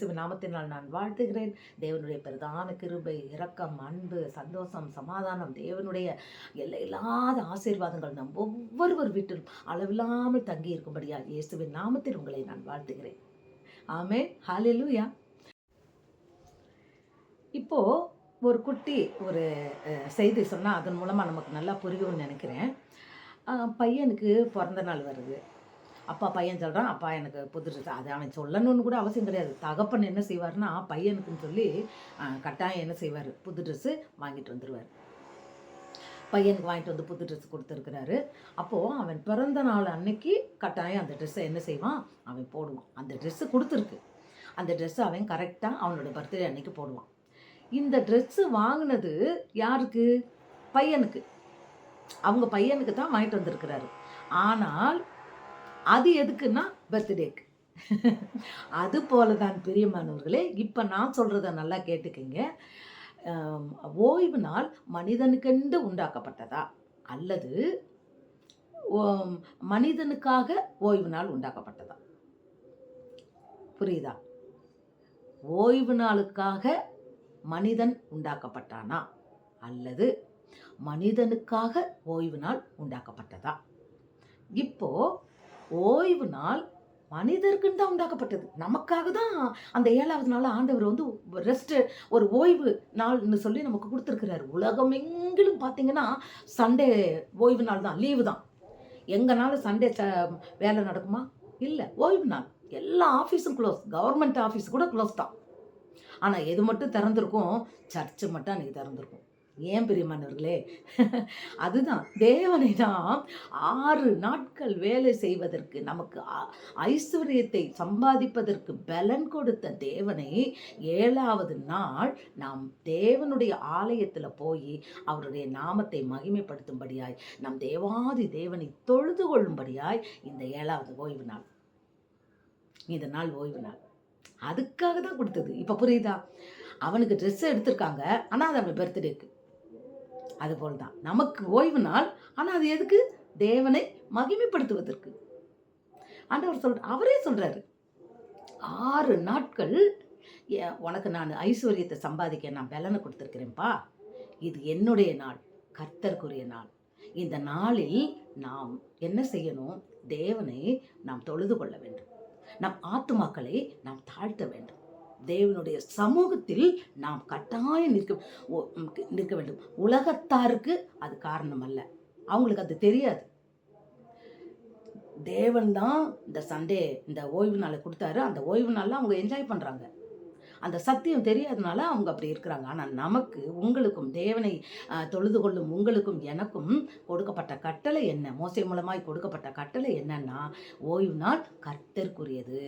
இயேசுவின் நாமத்தினால் நான் வாழ்த்துகிறேன். தேவனுடைய பிரதான கிருபை இரக்கம் அன்பு சந்தோஷம் சமாதானம் தேவனுடைய எல்லையில்லாத ஆசீர்வாதங்கள் நம் ஒவ்வொருவர் வீட்டிலும் அளவில்லாமல் தங்கி இருக்கும்படியா இயேசுவின் நாமத்தில் உங்களை நான் வாழ்த்துகிறேன். ஆமே ஹalleluya. இப்போ ஒரு குட்டி ஒரு செய்தி சொன்னால் அதன் மூலமாக நமக்கு நல்லா புரியும்னு நினைக்கிறேன். பையனுக்கு பிறந்த நாள் வருது. அப்பா பையன் சொல்கிறான் அப்பா எனக்கு புது ட்ரெஸ் அதை அவன் சொல்லணும்னு கூட அவசியம் கிடையாது. தகப்பன் என்ன செய்வார்னா பையனுக்குன்னு சொல்லி கட்டாயம் என்ன செய்வார்? புது ட்ரெஸ்ஸு வாங்கிட்டு வந்துடுவார் பையனுக்கு வாங்கிட்டு வந்து புது ட்ரெஸ் கொடுத்துருக்குறாரு. அப்போது அவன் பிறந்த நாள் அன்னைக்கு கட்டாயம் அந்த ட்ரெஸ்ஸை என்ன செய்வான்? அவன் போடுவான். அந்த ட்ரெஸ்ஸு கொடுத்துருக்கு. அந்த ட்ரெஸ்ஸை அவன் கரெக்டாக அவனோட பர்த்டே அன்னைக்கு போடுவான். இந்த ட்ரெஸ்ஸு வாங்கினது யாருக்கு? பையனுக்கு. அவங்க பையனுக்கு தான் வாங்கிட்டு வந்திருக்கிறாரு. ஆனால் அது எதுக்குன்னா பர்த்டேக்கு. அது போல தான் பிரியமானவர்களே இப்போ நான் சொல்கிறத நல்லா கேட்டுக்கங்க. ஓய்வு நாள் மனிதனுக்கென்று உண்டாக்கப்பட்டதா? அல்லது மனிதனுக்காக ஓய்வு நாள் உண்டாக்கப்பட்டதா? புரியுதா? ஓய்வு நாளுக்காக மனிதன் உண்டாக்கப்பட்டானா? அல்லது மனிதனுக்காக ஓய்வு நாள் உண்டாக்கப்பட்டதா? இப்போ ஓய்வு நாள் மனிதருக்குன்னு தான் உண்டாக்கப்பட்டது. நமக்காக தான் அந்த ஏழாவது நாள் ஆண்டவர் வந்து ரெஸ்ட் ஒரு ஓய்வு நாள்னு சொல்லி நமக்கு கொடுத்துருக்கிறாரு. உலகம் எங்கிலும் பார்த்தீங்கன்னா சண்டே ஓய்வு நாள் தான் லீவு தான். எங்கனாலும் சண்டே ச வேலை நடக்குமா? இல்லை ஓய்வு நாள். எல்லா ஆஃபீஸும் க்ளோஸ் கவர்மெண்ட் ஆஃபீஸ் கூட க்ளோஸ் தான். ஆனால் எது மட்டும் திறந்துருக்கும்? சர்ச்சு மட்டும் அன்றைக்கி திறந்துருக்கும். ஏன் பிரியமானவர்களே அதுதான் தேவனை தான் ஆறு நாட்கள் வேலை செய்வதற்கு நமக்கு ஐஸ்வர்யத்தை சம்பாதிப்பதற்கு பலன் கொடுத்த தேவனை ஏழாவது நாள் நாம் தேவனுடைய ஆலயத்தில் போய் அவருடைய நாமத்தை மகிமைப்படுத்தும்படியாய் நம் தேவாதி தேவனை தொழுது கொள்ளும்படியாய் இந்த ஏழாவது ஓய்வு நாள். இந்த நாள் ஓய்வு நாள். அதுக்காக தான் கொடுத்தது. இப்போ புரியுதா? அவனுக்கு ட்ரெஸ் எடுத்திருக்காங்க. ஆனால் அது அவன் பர்த்டேக்கு அதுபோல் தான் நமக்கு ஓய்வு நாள் ஆனால் அது எதுக்கு? தேவனை மகிமைப்படுத்துவதற்கு. ஆண்டவர் சொல் அவரே சொல்கிறாரு ஆறு நாட்கள் உனக்கு நான் ஐஸ்வர்யத்தை சம்பாதிக்க நான் பலனை கொடுத்துருக்கிறேன்ப்பா இது என்னுடைய நாள் கர்த்தருக்குரிய நாள். இந்த நாளில் நாம் என்ன செய்யணும்? தேவனை நாம் தொழுது கொள்ள வேண்டும். நம் ஆத்துமாக்களை நாம் தாழ்த்த வேண்டும். தேவனுடைய சமூகத்தில் நாம் கட்டாயம் நிற்க ஓ- நிற்க வேண்டும். உலகத்தாருக்கு அது காரணம் அல்ல அவங்களுக்கு அது தெரியாது. தேவன் தான் இந்த சண்டே இந்த ஓய்வு நாளை கொடுத்தாரு. அந்த ஓய்வு நாளில் அவங்க என்ஜாய் பண்ணுறாங்க அந்த சத்தியம் தெரியாதனால அவங்க அப்படி இருக்கிறாங்க. ஆனால் நமக்கு உங்களுக்கும் தேவனை தொழுது கொள்ளும் உங்களுக்கும் எனக்கும் கொடுக்கப்பட்ட கட்டளை என்ன? மோசை மூலமாய் கொடுக்கப்பட்ட கட்டளை என்னன்னா ஓய்வு நாள் கர்த்தருக்குரியது.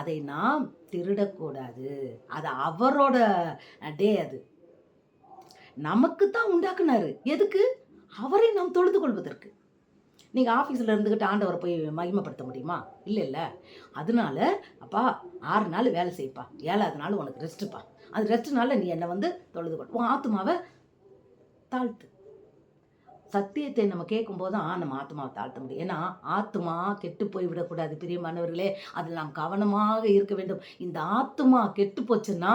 அதை நாம் திருடக்கூடாது. அது அவரோட டே அது. நமக்கு தான் உண்டாக்குனாரு. எதுக்கு? அவரை நாம் தொழுது கொள்வதற்கு. நீங்கள் ஆஃபீஸில் இருந்துக்கிட்டு ஆண்டவரை போய் மகிமைப்படுத்த முடியுமா? இல்லை இல்லை. அதனால அப்பா ஆறு நாள் வேலை செய்ப்பா. ஏழாவது நாள் உனக்கு ரெஸ்ட்டுப்பா. அது ரெஸ்ட்டுனால நீ என்னை வந்து தொழுது கொள் உன் ஆத்மாவை தாழ்த்து. சத்தியத்தை நம்ம கேட்கும்போது தான் நம்ம ஆத்மாவை தாழ்த்த முடியும். ஏன்னா ஆத்மா கெட்டு போய் விடக்கூடாது பிரியமானவர்களே அதில் நாம் கவனமாக இருக்க வேண்டும். இந்த ஆத்மா கெட்டு போச்சுன்னா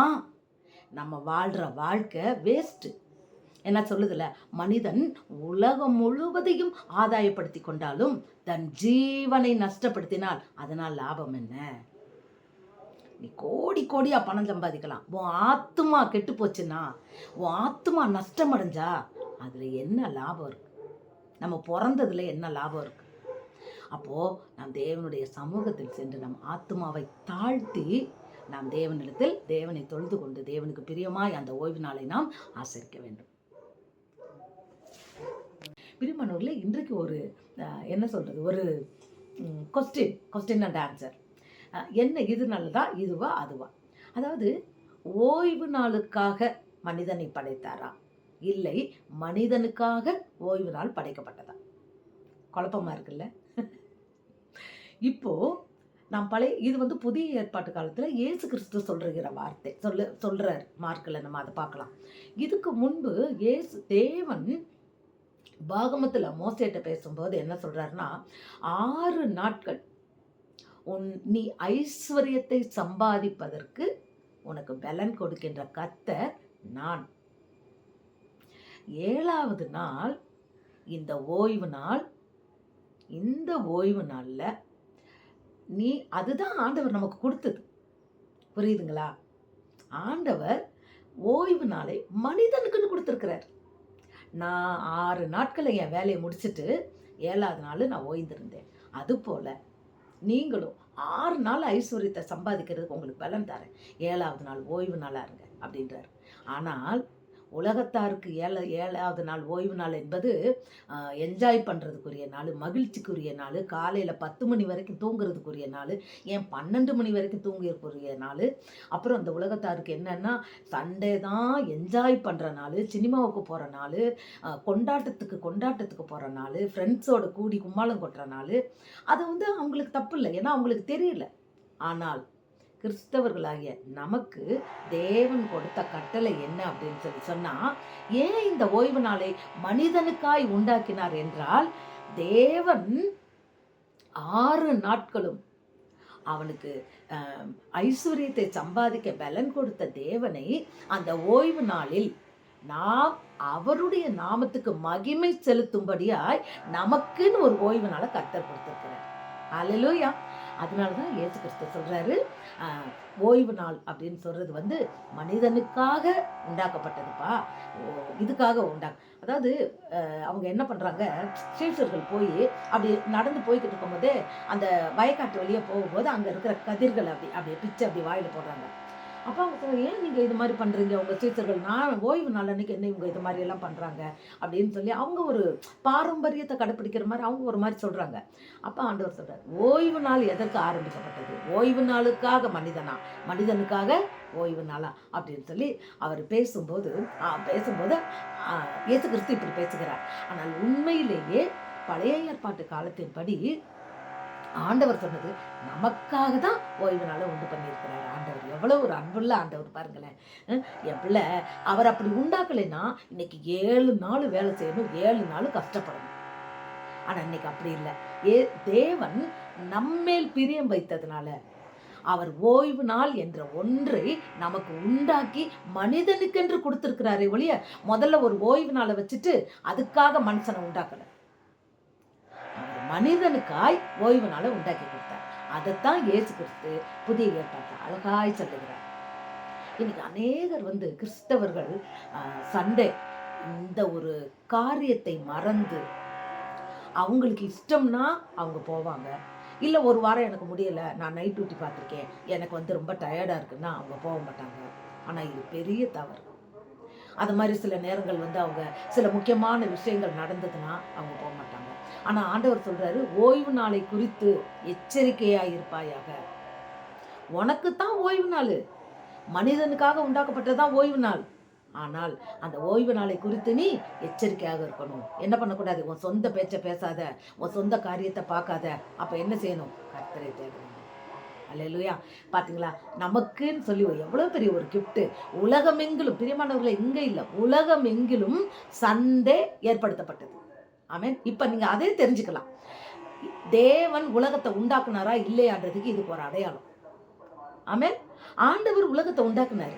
நம்ம வாழ்கிற வாழ்க்கை வேஸ்ட்டு என்ன சொல்லுதுல? மனிதன் உலகம் முழுவதையும் ஆதாயப்படுத்தி கொண்டாலும் தன் ஜீவனை நஷ்டப்படுத்தினால் அதனால் லாபம் என்ன? நீ கோடி கோடியா பணம் சம்பாதிக்கலாம். உன் ஆத்துமா கெட்டு போச்சுன்னா உன் ஆத்துமா நஷ்டம் அடைஞ்சா அதுல என்ன லாபம் இருக்கு? நம்ம பிறந்ததுல என்ன லாபம் இருக்கு? அப்போ நாம் தேவனுடைய சமூகத்தில் சென்று நம் ஆத்துமாவை தாழ்த்தி நாம் தேவனிடத்தில் தேவனை தொழுது கொண்டு தேவனுக்கு பிரியமாய் அந்த ஓய்வு நாளை நாம் ஆசரிக்க வேண்டும். பிரிமனூரில் இன்றைக்கு ஒரு என்ன சொல்கிறது ஒரு கொஸ்டின் கொஸ்டின் அண்ட் ஆன்சர் என்ன இது நல்லதா இதுவா அதுவா? அதாவது ஓய்வு நாளுக்காக மனிதனை படைத்தாரா? இல்லை மனிதனுக்காக ஓய்வு நாள் படைக்கப்பட்டதா? குழப்பமா இருக்குல்ல? இப்போது நாம் பழைய இது வந்து புதிய ஏற்பாட்டு காலத்தில் இயேசு கிறிஸ்து சொல்கிற வார்த்தை சொல்ல சொல்கிறார் மார்க்கில் நம்ம அதை பார்க்கலாம். இதுக்கு முன்பு இயேசு தேவன் பாகமத்தில் மோசேட்ட பேசும்போது என்ன சொல்கிறாருன்னா ஆறு நாட்கள் உன் நீ ஐஸ்வர்யத்தை சம்பாதிப்பதற்கு உனக்கு பலன் கொடுக்கின்ற கத்தர் நான். ஏழாவது நாள் இந்த ஓய்வு நாள் இந்த ஓய்வு நாளில் நீ அதுதான் ஆண்டவர் நமக்கு கொடுத்தது. புரியுதுங்களா? ஆண்டவர் ஓய்வு நாளை மனிதனுக்குன்னு கொடுத்துருக்கிறார். நான் ஆறு நாட்களில் என் வேலையை முடிச்சுட்டு ஏழாவது நாள் நான் ஓய்ந்திருந்தேன். அதுபோல் நீங்களும் ஆறு நாள் ஐஸ்வர்யத்தை சம்பாதிக்கிறதுக்கு உங்களுக்கு பலன் தரேன். ஏழாவது நாள் ஓய்வு நாளாக இருங்க அப்படின்றார். ஆனால் உலகத்தாருக்கு ஏழ ஏழாவது நாள் ஓய்வு நாள் என்பது என்ஜாய் பண்ணுறதுக்குரிய நாள் மகிழ்ச்சிக்குரிய நாள் காலையில் பத்து மணி வரைக்கும் தூங்குறதுக்குரிய நாள் ஏன் பன்னெண்டு மணி வரைக்கும் தூங்குறதுக்குரிய நாள். அப்புறம் அந்த உலகத்தாருக்கு என்னென்னா சண்டே தான் என்ஜாய் பண்ணுற நாள் சினிமாவுக்கு போகிற நாள் கொண்டாட்டத்துக்கு கொண்டாட்டத்துக்கு போகிற நாள் ஃப்ரெண்ட்ஸோட கூடி கும்மாளம் கொட்டுற நாள். அது வந்து அவங்களுக்கு தப்பு இல்லை ஏன்னா அவங்களுக்கு தெரியல. ஆனால் கிறிஸ்தவர்களாகிய நமக்கு தேவன் கொடுத்த கட்டளை என்ன அப்படின்னு சொல்லி சொன்னா ஏன் இந்த ஓய்வு நாளை மனிதனுக்காய் உண்டாக்கினார் என்றால் தேவன் ஆறு நாட்களும் அவனுக்கு ஐஸ்வர்யத்தை சம்பாதிக்க பலன் கொடுத்த தேவனை அந்த ஓய்வு நாளில் நாம் அவருடைய நாமத்துக்கு மகிமை செலுத்தும்படியாய் நமக்குன்னு ஒரு ஓய்வு நாளை கத்தர் கொடுத்துருக்கிறார். அலலூயா அதனால தான் இயேசு கிறிஸ்து சொல்கிறாரு ஓய்வு நாள் அப்படின்னு சொல்கிறது வந்து மனிதனுக்காக உண்டாக்கப்பட்டதுப்பா. இதுக்காக உண்டா அதாவது அவங்க என்ன பண்ணுறாங்க சீஷர்கள் போய் அப்படி நடந்து போய்கிட்டு இருக்கும்போதே அந்த வயக்காட்டு வழியே போகும்போது அங்கே இருக்கிற கதிர்கள் அப்படி அப்படியே பிச்சு அப்படி வாயில் போடுறாங்க. அப்போ அவங்க ஏன் நீங்கள் இது மாதிரி பண்ணுறீங்க உங்கள் சீச்சர்கள் நான் ஓய்வு நாள் அன்னைக்கு என்ன இவங்க இது மாதிரி எல்லாம் பண்ணுறாங்க அப்படின்னு சொல்லி அவங்க ஒரு பாரம்பரியத்தை கடைப்பிடிக்கிற மாதிரி அவங்க ஒரு மாதிரி சொல்கிறாங்க அப்போ ஆண்டவர் சொல்கிறார் ஓய்வு நாள் எதற்கு ஆரம்பிக்கப்பட்டது? ஓய்வு நாளுக்காக மனிதனா? மனிதனுக்காக ஓய்வு நாளா? அப்படின்னு சொல்லி அவர் பேசும்போது பேசும்போது ஆ, இயேசு கிறிஸ்து இப்படி பேசுகிறார். ஆனால் உண்மையிலேயே பழைய ஏற்பாட்டு காலத்தின்படி ஆண்டவர் சொன்னது நமக்காக தான் ஓய்வு நாளை உண்டு பண்ணியிருக்கிறார். ஆண்டவர் எவ்வளோ ஒரு அன்புள்ள ஆண்டவர் பாருங்களேன். அஹ், என் பிள்ளை அவர் அப்படி உண்டாக்கலைன்னா இன்னைக்கு ஏழு நாள் வேலை செய்யணும் ஏழு நாள் கஷ்டப்படணும். ஆனால் இன்னைக்கு அப்படி இல்லை. ஏ தேவன் நம்மேல் பிரியம் வைத்ததுனால அவர் ஓய்வு நாள் என்ற ஒன்றை நமக்கு உண்டாக்கி மனிதனுக்கென்று கொடுத்துருக்கிறாரே ஒழிய முதல்ல ஒரு ஓய்வு நாளை வச்சுட்டு அதுக்காக மனுஷனை உண்டாக்கலை மனிதனுக்காய் ஓய்வு நாளை உண்டாக்கி கொடுத்தார். அதைத்தான் இயேசு கிறிஸ்து புதிய ஏற்பாட்டை அழகாய் சொல்லுகிறார். இன்னைக்கு அநேகர் வந்து கிறிஸ்தவர்கள் சண்டே இந்த ஒரு காரியத்தை மறந்து அவங்களுக்கு இஷ்டம்னா அவங்க போவாங்க. இல்லை ஒரு வாரம் எனக்கு முடியலை நான் நைட் டியூட்டி பார்த்துருக்கேன் எனக்கு வந்து ரொம்ப டயர்டாக இருக்குன்னா அவங்க போக மாட்டாங்க. ஆனால் இது பெரிய தவறு. அது மாதிரி சில நேரங்கள் வந்து அவங்க சில முக்கியமான விஷயங்கள் நடந்ததுன்னா அவங்க போக மாட்டாங்க. ஆனால் ஆண்டவர் சொல்கிறாரு ஓய்வு நாளை குறித்து எச்சரிக்கையாக இருப்பாயாக. உனக்கு தான் ஓய்வு நாள். மனிதனுக்காக உண்டாக்கப்பட்டதுதான் ஓய்வு நாள். ஆனால் அந்த ஓய்வு நாளை குறித்து நீ எச்சரிக்கையாக இருக்கணும். என்ன பண்ணக்கூடாது? உன் சொந்த பேச்சை பேசாத உன் சொந்த காரியத்தை பார்க்காத. அப்போ என்ன செய்யணும்? கர்த்தரை தேடணும். அல்லையா பார்த்தீங்களா நமக்குன்னு சொல்லி ஒரு எவ்வளோ பெரிய ஒரு கிஃப்ட்டு உலகமெங்கிலும் பிரியமானவர்களை இங்கே இல்லை. உலகமெங்கிலும் சந்தே ஏற்படுத்தப்பட்டது. ஆமேன். இப்போ நீங்கள் அதே தெரிஞ்சுக்கலாம். தேவன் உலகத்தை உண்டாக்குனாரா இல்லையான்றதுக்கு இதுக்கு ஒரு அடையாளம். ஆமேன். ஆண்டவர் உலகத்தை உண்டாக்குனாரு.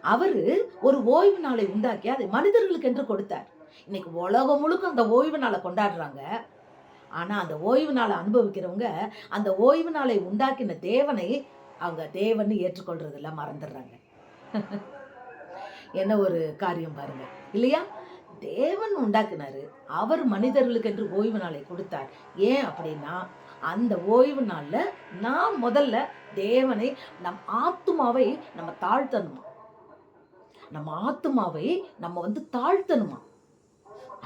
அவர் ஒரு ஓய்வு நாளை உண்டாக்கி அதை மனிதர்களுக்கு என்று கொடுத்தார். இன்னைக்கு உலகம் முழுக்க அந்த ஓய்வு நாளை கொண்டாடுறாங்க. ஆனால் அந்த ஓய்வு நாளை அனுபவிக்கிறவங்க அந்த ஓய்வு நாளை உண்டாக்கின தேவனை அவங்க தேவன்னு ஏற்றுக்கொள்றதில்ல மறந்துடுறாங்க. என்ன ஒரு காரியம் பாருங்க. இல்லையா? தேவன் உண்டாக்குனாரு. அவர் மனிதர்களுக்கு என்று ஓய்வு நாளை கொடுத்தார். ஏன் அப்படின்னா அந்த ஓய்வு நாள்ல நாம் முதல்ல தேவனை நம் ஆத்துமாவை நம்ம தாழ்த்தணுமா? நம்ம ஆத்துமாவை நம்ம வந்து தாழ்த்தணுமா?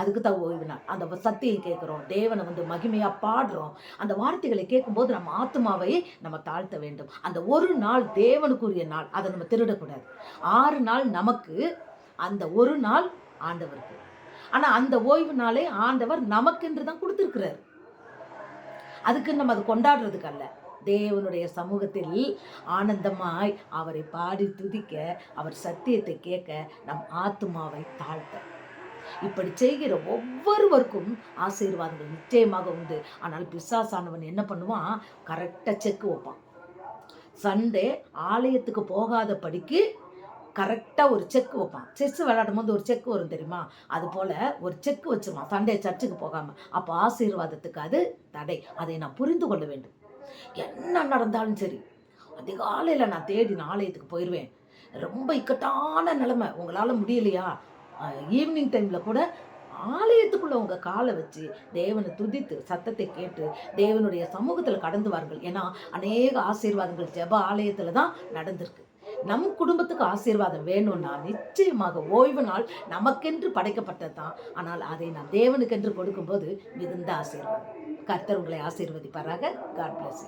அதுக்கு தான் ஓய்வு நாள். அந்த சத்தியை கேட்குறோம் தேவனை வந்து மகிமையா பாடுறோம். அந்த வார்த்தைகளை கேட்கும்போது நம்ம ஆத்துமாவை நம்ம தாழ்த்த வேண்டும். அந்த ஒரு நாள் தேவனுக்குரிய நாள். அதை நம்ம திருடக்கூடாது. ஆறு நாள் நமக்கு அந்த ஒரு நாள் ஆண்டவருக்கு. ஆனா அந்த ஓய்வு நாளை ஆண்டவர் நமக்கென்று தான் கொடுத்துருக்கிறார். அதுக்கு நம்ம அது கொண்டாடுறதுக்கு அல்ல. தேவனுடைய சமூகத்தில் ஆனந்தமாய் அவரை பாடி துதிக்க அவர் சத்தியத்தை கேட்க நம் ஆத்துமாவை தாழ்த்த. இப்படி செய்கிற ஒவ்வொருவருக்கும் ஆசீர்வாதங்கள் நிச்சயமாக உண்டு. ஆனால் பிசாசானவன் என்ன பண்ணுவான்? கரெக்டாக செக் வைப்பான். சண்டே ஆலயத்துக்கு போகாத படிக்கு கரெக்டாக ஒரு செக் வைப்பான். செஸ் விளையாடும் போது ஒரு செக் வரும் தெரியுமா? அது போல் ஒரு செக் வச்சுருவான். சண்டே சர்ச்சுக்கு போகாமல் அப்போ ஆசீர்வாதத்துக்கு அது தடை. அதை நான் புரிந்து கொள்ள வேண்டும். என்ன நடந்தாலும் சரி. அதிகாலையில் நான் தேடி நான் ஆலயத்துக்கு போயிடுவேன் ரொம்ப இக்கட்டான நிலமை. உங்களால் முடியலையா? ஈவினிங் டைமில் கூட ஆலயத்துக்குள்ளே உங்கள் காலை வச்சு தேவனை துதித்து சத்தத்தை கேட்டு தேவனுடைய சமூகத்தில் கடந்து வார்கள் ஏன்னா அநேக ஆசீர்வாதங்கள் ஜெப ஆலயத்தில் தான் நடந்திருக்கு. நம் குடும்பத்துக்கு ஆசீர்வாதம் வேணும்னா நிச்சயமாக ஓய்வு நாள் நமக்கென்று படைக்கப்பட்டது தான் ஆனால் அதை நாம் தேவனுக்கென்று கொடுக்கும்போது மிகுந்த ஆசீர்வாதம். கர்த்தர் உங்களை ஆசீர்வதிப்பாராக. God plus